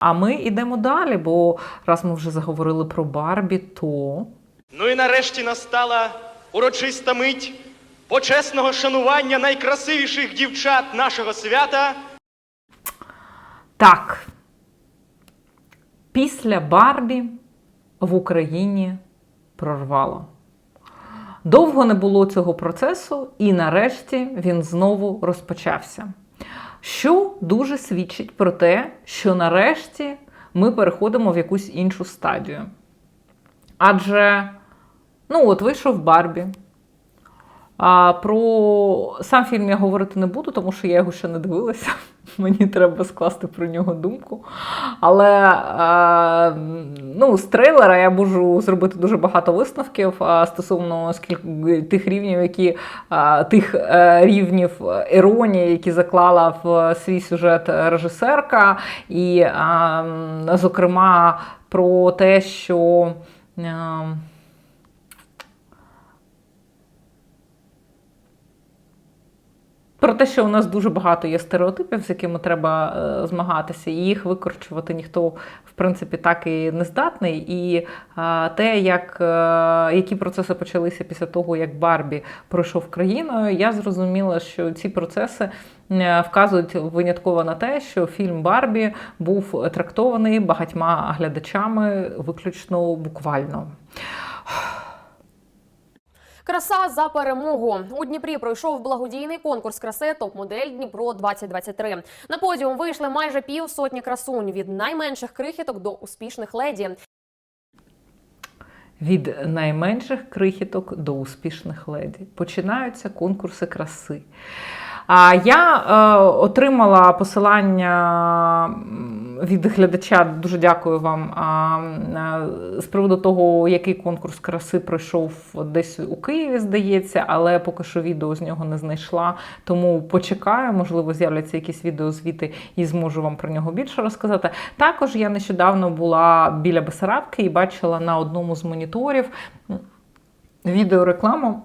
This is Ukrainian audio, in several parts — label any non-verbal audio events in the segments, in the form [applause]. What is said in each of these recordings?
А ми йдемо далі, бо раз ми вже заговорили про Барбі, то Ну і нарешті настала урочиста мить почесного шанування найкрасивіших дівчат нашого свята. так. Після Барбі в Україні прорвало. Довго не було цього процесу, і нарешті він знову розпочався. Що дуже свідчить про те, що нарешті ми переходимо в якусь іншу стадію. Адже, ну от вийшов Барбі. А про сам фільм я говорити не буду, тому що я його ще не дивилася. [laughs] Мені треба скласти про нього думку. Але е, ну, з трейлера я можу зробити дуже багато висновків стосовно тих рівнів, які тих е, рівнів іронії, які заклала в свій сюжет режисерка, і, е, зокрема, про те, що. Про те, що у нас дуже багато є стереотипів, з якими треба е, змагатися, і їх викорчувати ніхто, в принципі, так і не здатний. І е, те, як, е, які процеси почалися після того, як Барбі пройшов країною, я зрозуміла, що ці процеси е, вказують винятково на те, що фільм Барбі був трактований багатьма глядачами виключно буквально. Краса за перемогу у Дніпрі пройшов благодійний конкурс краси Топ-модель Дніпро 2023 На подіум вийшли майже півсотні красунь від найменших крихіток до успішних леді. Від найменших крихіток до успішних леді починаються конкурси краси. А я е, отримала посилання від глядача. Дуже дякую вам. З приводу того, який конкурс краси пройшов десь у Києві, здається, але поки що відео з нього не знайшла. Тому почекаю, можливо, з'являться якісь відеозвіти і зможу вам про нього більше розказати. Також я нещодавно була біля Бесарабки і бачила на одному з моніторів відеорекламу.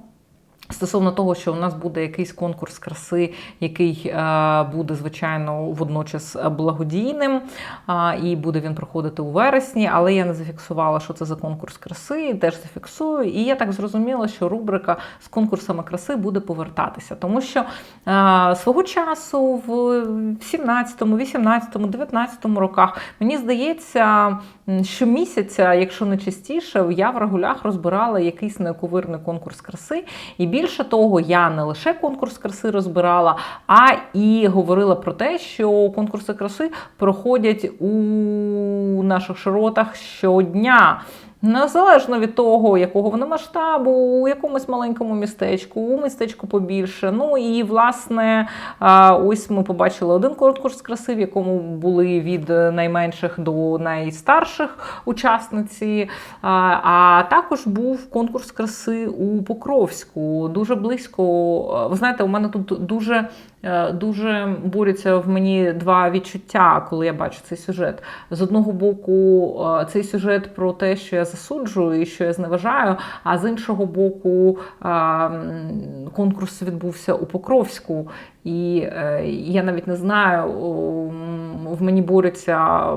Стосовно того, що у нас буде якийсь конкурс краси, який е, буде, звичайно, водночас благодійним, е, і буде він проходити у вересні, але я не зафіксувала, що це за конкурс краси, теж зафіксую. І я так зрозуміла, що рубрика з конкурсами краси буде повертатися, тому що е, свого часу в 17, 18, 19 роках мені здається, м, щомісяця, якщо не частіше, я в регулях розбирала якийсь неоковирний конкурс краси. І більше того, я не лише конкурс краси розбирала, а і говорила про те, що конкурси краси проходять у наших широтах щодня. Незалежно від того, якого вони масштабу, у якомусь маленькому містечку, у містечку побільше. Ну і власне, ось ми побачили один конкурс краси, в якому були від найменших до найстарших учасниці. А, також був конкурс краси у Покровську. Дуже близько. Ви знаєте, у мене тут дуже. Е, Дуже борються в мені два відчуття, коли я бачу цей сюжет. З одного боку, е, цей сюжет про те, що я засуджую і що я зневажаю, а з іншого боку, е, конкурс відбувся у Покровську, і я навіть не знаю, в мені борються.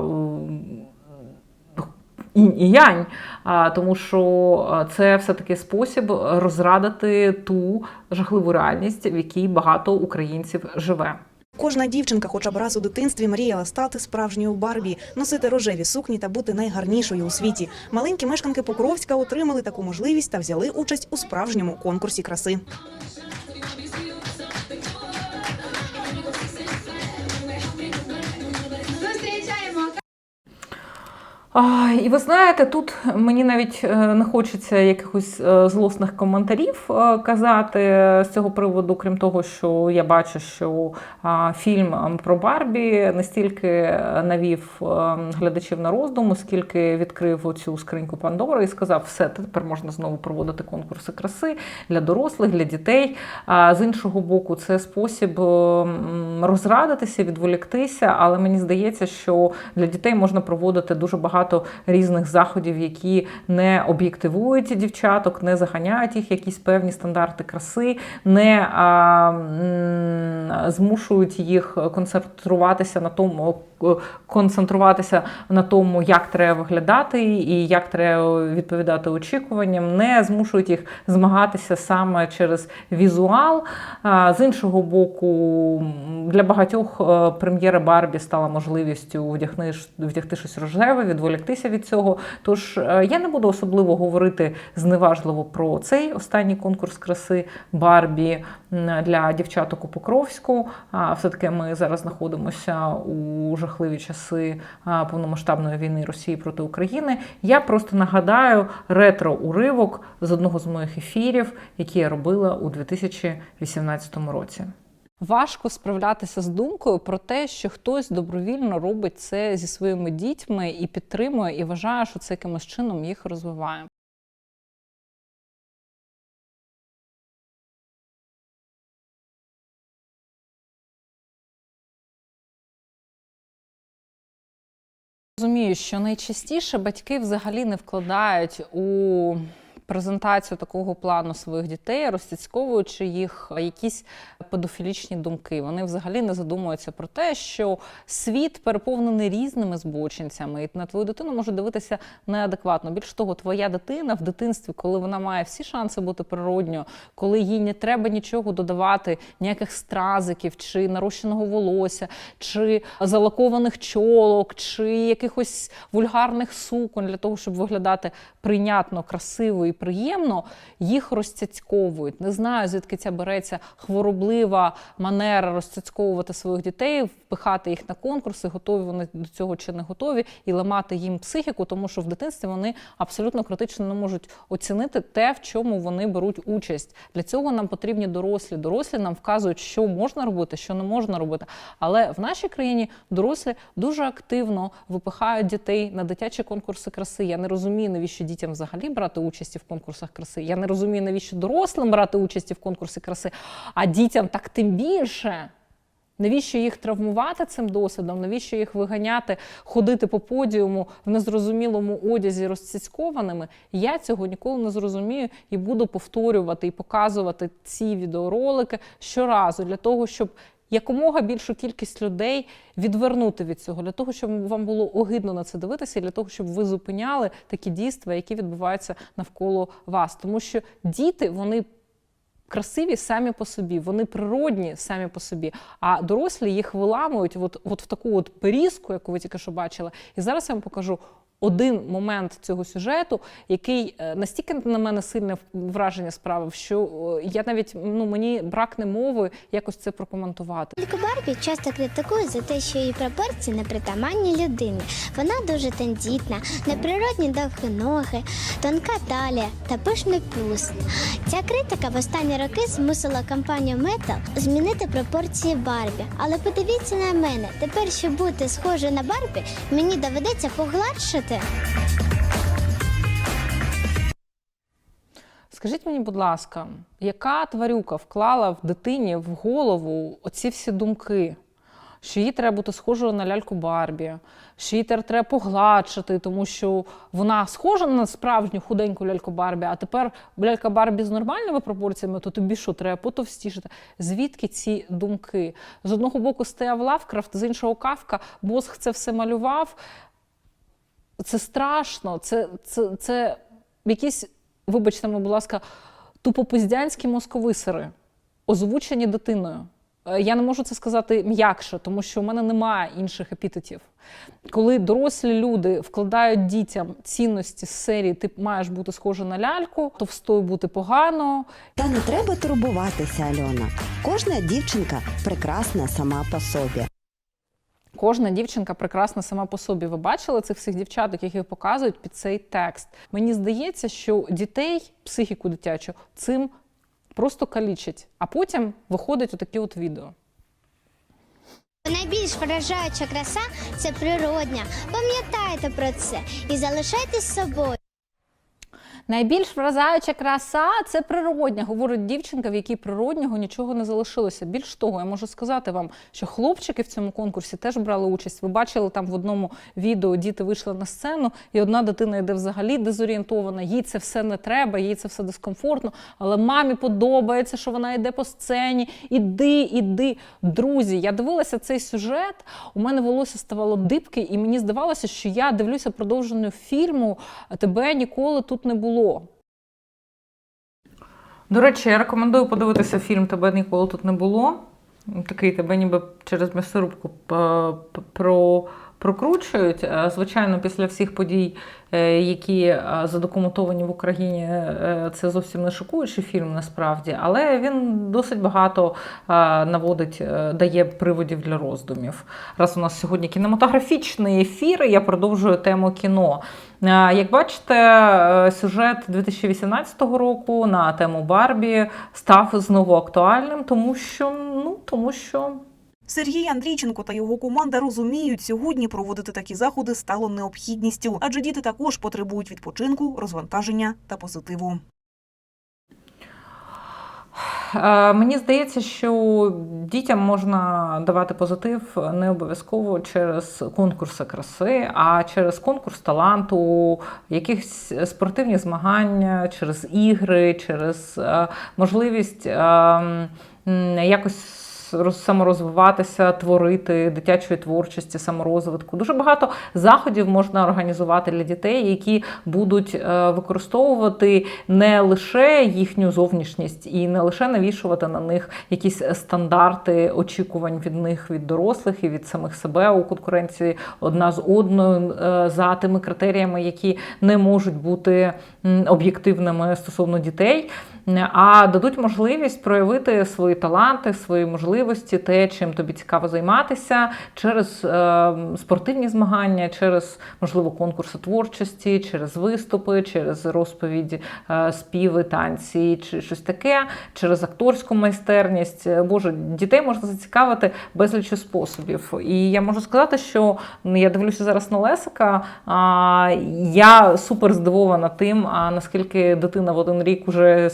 Інь і янь, тому що це все-таки спосіб розрадити ту жахливу реальність, в якій багато українців живе. Кожна дівчинка, хоча б раз у дитинстві, мріяла стати справжньою Барбі, носити рожеві сукні та бути найгарнішою у світі. Маленькі мешканки Покровська отримали таку можливість та взяли участь у справжньому конкурсі краси. А, і ви знаєте, тут мені навіть е, не хочеться якихось е, злосних коментарів е, казати з цього приводу, крім того, що я бачу, що фільм про Барбі настільки навів глядачів на роздуму, скільки відкрив оцю скриньку Пандори і сказав, все, тепер можна знову проводити конкурси краси для дорослих, для дітей. А з іншого боку, це спосіб розрадитися, відволіктися, але мені здається, що для дітей можна проводити дуже багато багато різних заходів, які не об'єктивують дівчаток, не заганяють їх якісь певні стандарти краси, не а, змушують їх концентруватися на тому, е, концентруватися на тому, як треба виглядати і як треба відповідати очікуванням, не змушують їх змагатися саме через візуал. З іншого боку, для багатьох е, прем'єра Барбі стала можливістю вдягни, вдягти щось рожеве, відволіктися від цього. Тож е, я не буду особливо говорити зневажливо про цей останній конкурс краси Барбі для дівчаток у Покровську. А все-таки ми зараз знаходимося у жахливі часи повномасштабної війни Росії проти України. Я просто нагадаю ретро-уривок з одного з моїх ефірів, який я робила у 2018 році. Важко справлятися з думкою про те, що хтось добровільно робить це зі своїми дітьми і підтримує, і вважає, що це якимось чином їх розвиває. Розумію, що найчастіше батьки взагалі не вкладають у презентацію такого плану своїх дітей, розцяцьковуючи їх якісь педофілічні думки. Вони взагалі не задумуються про те, що світ переповнений різними збочинцями, і на твою дитину може дивитися неадекватно. Більш того, твоя дитина в дитинстві, коли вона має всі шанси бути природньою, коли їй не треба нічого додавати, ніяких стразиків, чи нарощеного волосся, чи залакованих чолок, чи якихось вульгарних суконь для того, щоб виглядати прийнятно, красиво і приємно, їх розцяцьковують. Не знаю, звідки ця береться хвороблива манера розцяцьковувати своїх дітей, впихати їх на конкурси, готові вони до цього чи не готові, і ламати їм психіку, тому що в дитинстві вони абсолютно критично не можуть оцінити те, в чому вони беруть участь. Для цього нам потрібні дорослі. Дорослі нам вказують, що можна робити, що не можна робити. Але в нашій країні дорослі дуже активно випихають дітей на дитячі конкурси краси. Я не розумію, навіщо дітям взагалі брати участь в конкурсах краси. Я не розумію, навіщо дорослим брати участь в конкурсі краси, а дітям так тим більше. Навіщо їх травмувати цим досвідом? Навіщо їх виганяти, ходити по подіуму в незрозумілому одязі розцяцькованими? Я цього ніколи не зрозумію і буду повторювати і показувати ці відеоролики щоразу для того, щоб якомога більшу кількість людей відвернути від цього, для того, щоб вам було огидно на це дивитися, і для того, щоб ви зупиняли такі дійства, які відбуваються навколо вас. Тому що діти вони. Красиві самі по собі, вони природні самі по собі, а дорослі їх виламують от, от в таку от перізку, яку ви тільки що бачили. І зараз я вам покажу один момент цього сюжету, який е, настільки на мене сильне враження справив, що е, я навіть ну мені бракне мови якось це прокоментувати. Барбі часто критикують за те, що її пропорції не притаманні людині. Вона дуже тендітна, неприродні довгі ноги, тонка талія та пишний пуст. Ця критика в останні роки змусила компанію Metal змінити пропорції Барбі. Але подивіться на мене, тепер, щоб бути схожою на Барбі, мені доведеться погладшити. Скажіть мені, будь ласка, яка тварюка вклала в дитині в голову оці всі думки? Що їй треба бути схожою на ляльку Барбі, що тепер треба погладшити, тому що вона схожа на справжню худеньку ляльку Барбі, а тепер лялька Барбі з нормальними пропорціями, то тобі що треба потовстішити? Звідки ці думки? З одного боку стояв Лавкрафт, з іншого Кавка, Босх це все малював. Це страшно, це, це, це якісь, вибачте, будь ласка, тупопиздянські мозковисери, озвучені дитиною. Е, Я не можу це сказати м'якше, тому що в мене немає інших епітетів. Коли дорослі люди вкладають дітям цінності з серії Ти маєш бути схожа на ляльку, товстою бути погано, Та не треба турбуватися, Альона. Кожна дівчинка прекрасна сама по собі. Кожна дівчинка прекрасна сама по собі. Ви бачили цих всіх дівчаток, яких показують під цей текст. Мені здається, що дітей, психіку дитячу, цим просто калічать, а потім виходить отакі от відео. Найбільш вражаюча краса це природня. Пам'ятайте про це і залишайтесь собою. Найбільш вражаюча краса це природня, говорить дівчинка, в якій природнього нічого не залишилося. Більш того, я можу сказати вам, що хлопчики в цьому конкурсі теж брали участь. Ви бачили там в одному відео, діти вийшли на сцену, і одна дитина йде взагалі дезорієнтована. Їй це все не треба, їй це все дискомфортно. Але мамі подобається, що вона йде по сцені. Іди, іди. Друзі, я дивилася цей сюжет. У мене волосся ставало дибки, і мені здавалося, що я дивлюся продовження фільму. Тебе ніколи тут не було. До речі, я рекомендую подивитися фільм Тебе ніколи тут не було. Такий тебе ніби через м'ясорубку е, про, прокручують. Е, Звичайно, після всіх подій, е, які е, задокументовані в Україні, це зовсім не шокуючий фільм насправді, але він досить багато наводить, дає приводів для роздумів. Раз у нас сьогодні кінематографічний ефір, я продовжую тему кіно. Як бачите, сюжет 2018 року на тему Барбі став знову актуальним, тому що ну тому що Сергій Андрійченко та його команда розуміють, сьогодні проводити такі заходи стало необхідністю, адже діти також потребують відпочинку, розвантаження та позитиву. Е, Мені здається, що дітям можна давати позитив не обов'язково через конкурси краси, а через конкурс таланту, якісь спортивні змагання, через ігри, через е, можливість е, якось роз- саморозвиватися, творити дитячої творчості, саморозвитку. Дуже багато заходів можна організувати для дітей, які будуть е, використовувати не лише їхню зовнішність і не лише навішувати на них якісь стандарти очікувань від них від дорослих і від самих себе у конкуренції одна з одною е, за тими критеріями, які не можуть бути об'єктивними стосовно дітей. А дадуть можливість проявити свої таланти, свої можливості, те, чим тобі цікаво займатися, через е, спортивні змагання, через можливо конкурси творчості, через виступи, через розповіді, е, співи, танці, чи щось таке, через акторську майстерність. Е, Боже, дітей можна зацікавити безлічу способів. І я можу сказати, що я дивлюся зараз на Лесика. А, я супер здивована тим, а наскільки дитина в один рік уже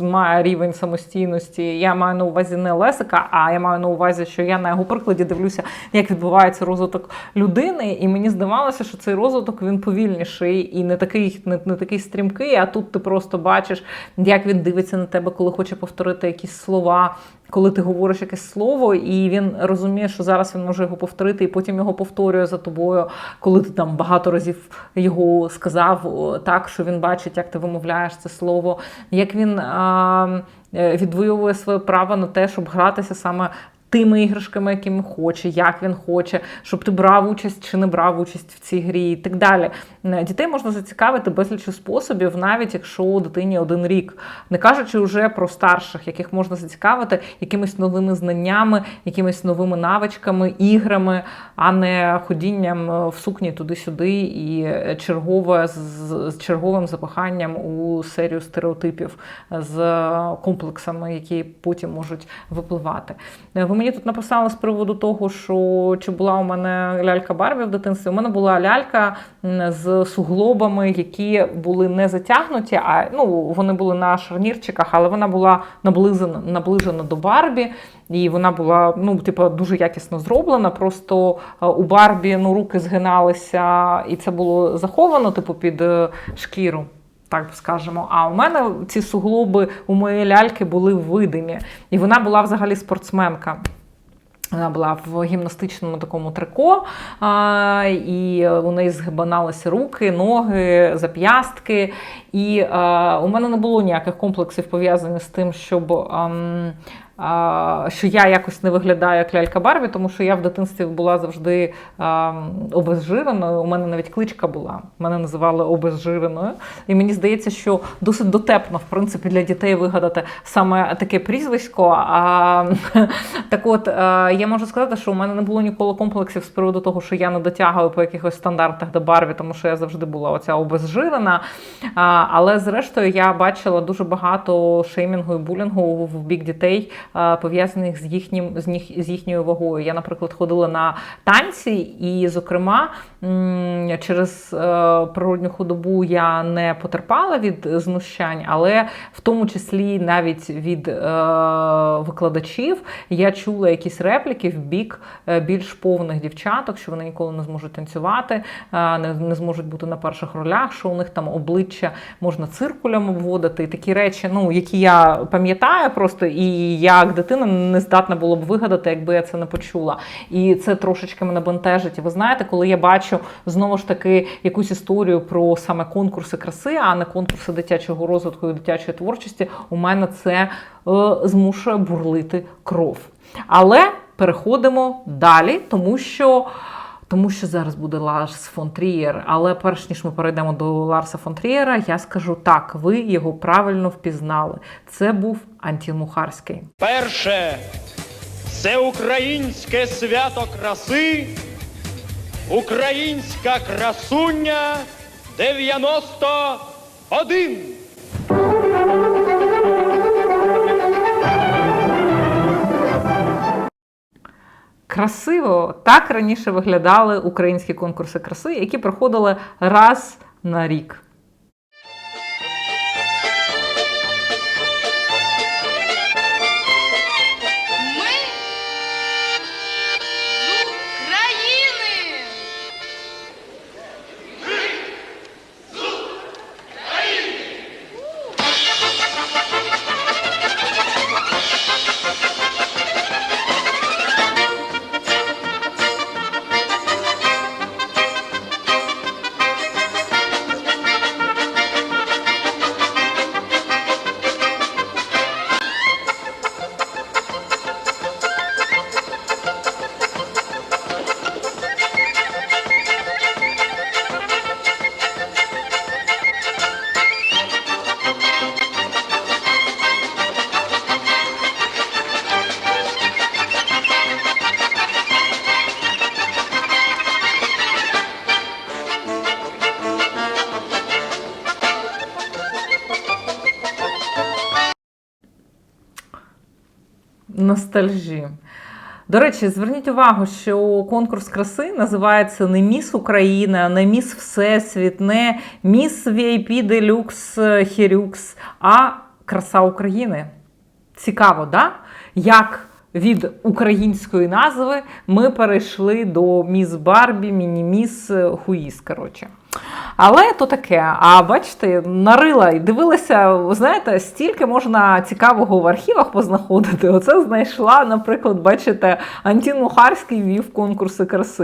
має рівень самостійності. Я маю на увазі не Лесика, а я маю на увазі, що я на його прикладі дивлюся, як відбувається розвиток людини, і мені здавалося, що цей розвиток він повільніший і не такий, не, не такий стрімкий. А тут ти просто бачиш, як він дивиться на тебе, коли хоче повторити якісь слова. Коли ти говориш якесь слово, і він розуміє, що зараз він може його повторити, і потім його повторює за тобою, коли ти там багато разів його сказав так, що він бачить, як ти вимовляєш це слово, як він а, е, відвоює своє право на те, щоб гратися саме. Тими іграшками, якими хоче, як він хоче, щоб ти брав участь чи не брав участь в цій грі, і так далі. Е, Дітей можна зацікавити безлічу способів, навіть якщо у дитині один рік, не кажучи вже про старших, яких можна зацікавити якимись новими знаннями, якимись новими навичками, іграми, а не ходінням е, в сукні туди-сюди і е, чергове з, черговим запаханням у серію стереотипів з комплексами, які потім можуть випливати. Е, Ви мені тут написали з приводу того, що чи була у мене лялька Барбі в дитинстві. У мене була лялька з суглобами, які були не затягнуті, а ну вони були на шарнірчиках, але вона була наближена, наближена до Барбі. І вона була ну, типу, дуже якісно зроблена. Просто е, у Барбі ну, руки згиналися, і це було заховано, типу, під е, шкіру. Так скажемо. А у мене ці суглоби у моєї ляльки були видимі. І вона була взагалі спортсменка. Вона була в гімнастичному такому трико, і у неї згибаналися руки, ноги, зап'ястки. І а, у мене не було ніяких комплексів пов'язаних з тим, щоб. ам, що я якось не виглядаю як лялька Барбі, тому що я в дитинстві була завжди обезжиреною. У мене навіть кличка була. Мене називали обезжиреною. І мені здається, що досить дотепно, в принципі, для дітей вигадати саме таке прізвисько. [laughs] Так от, я можу сказати, що у мене не було ніколи комплексів з приводу того, що я не дотягую по якихось стандартах до Барбі, тому що я завжди була оця обезжирена. Але зрештою я бачила дуже багато шеймінгу і булінгу в бік дітей е, пов'язаних з їхнім з їх з їхньою вагою. Я, наприклад, ходила на танці, і, зокрема, через е, природню худобу я не потерпала від знущань, але в тому числі навіть від е, викладачів я чула якісь репліки в бік більш повних дівчаток, що вони ніколи не зможуть танцювати, не зможуть бути на перших ролях, що у них там обличчя можна циркулем обводити, такі речі, ну які я пам'ятаю просто, і як дитина не здатна було б вигадати, якби я це не почула. І це трошечки мене бентежить. І ви знаєте, коли я бачу знову ж таки якусь історію про саме конкурси краси, а не конкурси дитячого розвитку і дитячої творчості, у мене це е, змушує бурлити кров. Але переходимо далі, тому що. Тому що зараз буде Ларс фон Трієр. Але перш ніж ми перейдемо до Ларса фон Трієра, я скажу так: ви його правильно впізнали. Це був Антін Мухарський. Перше це українське свято краси, українська красуня 91. Красиво так раніше виглядали українські конкурси краси, які проходили раз на рік. Ностальжі. До речі, зверніть увагу, що конкурс краси називається не Міс Україна, не Міс Всесвіт, не Міс VIP Deluxe Хірюкс, а Краса України. Цікаво, да? Як від української назви ми перейшли до Міс Барбі, Міні-Міс Хуїс, коротше. Але то таке. А бачите, нарила і дивилася, ви знаєте, стільки можна цікавого в архівах познаходити. Оце знайшла, наприклад, бачите, Антін Мухарський вів конкурси краси.